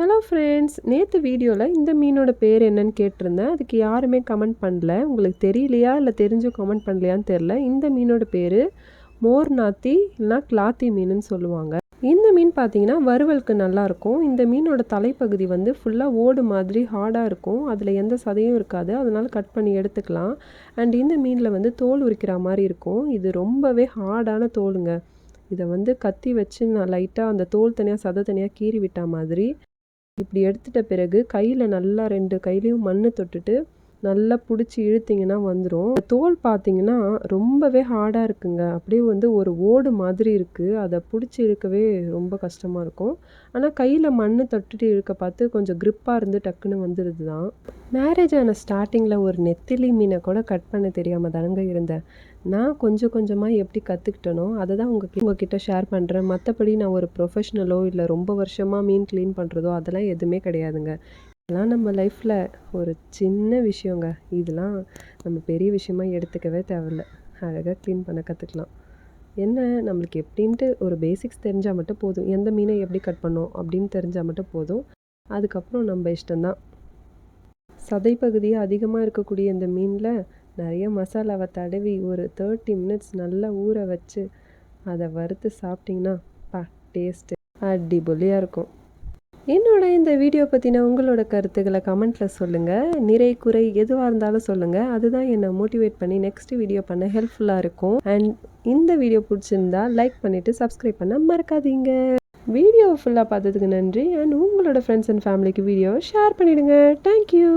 Hello friends நேற்று வீடியோவில் இந்த மீனோட பேர் என்னன்னு கேட்டிருந்தேன். அதுக்கு யாருமே கமெண்ட் பண்ணல. உங்களுக்கு தெரியலையா? இல்லை தெரிஞ்சு கமெண்ட் பண்ணலையான்னு தெரில இந்த மீனோட பேர் மோர் நாத்தி இல்லைனா கிளாத்தி மீனுன்னு சொல்லுவாங்க. இந்த மீன் பார்த்தீங்கன்னா வறுவலுக்கு நல்லாயிருக்கும் இந்த மீனோட தலைப்பகுதி வந்து ஃபுல்லாக ஓடு மாதிரி ஹார்டாக இருக்கும். அதில் எந்த சதையும் இருக்காது. அதனால் கட் பண்ணி எடுத்துக்கலாம். அண்ட் இந்த மீனில் வந்து தோல் உரிக்கிற மாதிரி இருக்கும். இது ரொம்பவே ஹார்டான தோலுங்க. இதை வந்து கத்தி வச்சு நான் லைட்டாக அந்த தோல் தனியாக சதை தனியாக கீறி விட்ட மாதிரி இப்படி எடுத்துட்ட பிறகு கையில் நல்லா ரெண்டு கையிலையும் மண் தொட்டுட்டு நல்லா பிடிச்சி இழுத்திங்கன்னா வந்துடும் தோல் பார்த்தீங்கன்னா ரொம்பவே ஹார்டாக இருக்குங்க. அப்படியே வந்து ஒரு ஓடு மாதிரி இருக்குது அதை பிடிச்சி இழுக்கவே ரொம்ப கஷ்டமாக இருக்கும். ஆனால் கையில் மண் தொட்டுட்டு இழுக்க பார்த்து கொஞ்சம் க்ரிப்பாக இருந்து டக்குன்னு வந்துடுது தான் மேரேஜ் ஆன ஸ்டார்டிங்கில் ஒரு நெத்திலி மீனை கூட கட் பண்ண தெரியாமல் தானங்க இருந்தேன். நான் கொஞ்சம் கொஞ்சமாக எப்படி கற்றுக்கிட்டனோ அதை தான் உங்கள் உங்ககிட்ட ஷேர் பண்ணுறேன் மற்றபடி நான் ஒரு ப்ரொஃபஷ்னலோ இல்லை ரொம்ப வருஷமாக மீன் க்ளீன் பண்ணுறதோ அதெல்லாம் எதுவுமே கிடையாதுங்க. இதெல்லாம் நம்ம லைஃப்பில் ஒரு சின்ன விஷயங்க. இதெல்லாம் நம்ம பெரிய விஷயமா எடுத்துக்கவே தேவையில்ல. அழகாக க்ளீன் பண்ண கற்றுக்கலாம் என்ன? நம்மளுக்கு எப்படின்ட்டு ஒரு பேசிக்ஸ் தெரிஞ்சால் மட்டும் போதும். எந்த மீனை எப்படி கட் பண்ணோம் அப்படின்னு தெரிஞ்சால் மட்டும் போதும். அதுக்கப்புறம் நம்ம இஷ்டம்தான். சதை பகுதியே அதிகமாக இருக்கக்கூடிய இந்த மீனில் நிறைய மசாலாவை தடவி ஒரு தேர்ட்டி மினிட்ஸ் நல்லா ஊற வச்சு அதை வறுத்து சாப்பிட்டிங்கன்னா பா டேஸ்ட்டு அடிபொலியாக இருக்கும். என்னோட இந்த வீடியோ பற்றின உங்களோட கருத்துக்களை கமெண்ட்டில் சொல்லுங்கள் நிறை குறை எதுவாக இருந்தாலும் சொல்லுங்கள் அதுதான் என்னை மோட்டிவேட் பண்ணி நெக்ஸ்ட் வீடியோ பண்ண ஹெல்ப்ஃபுல்லாக இருக்கும். அண்ட் இந்த வீடியோ பிடிச்சிருந்தா லைக் பண்ணிவிட்டு சப்ஸ்கிரைப் பண்ண மறக்காதீங்க. வீடியோ ஃபுல்லாக பார்த்ததுக்கு நன்றி. அண்ட் உங்களோட ஃப்ரெண்ட்ஸ் அண்ட் ஃபேமிலிக்கு வீடியோவை ஷேர் பண்ணிவிடுங்க தேங்க்யூ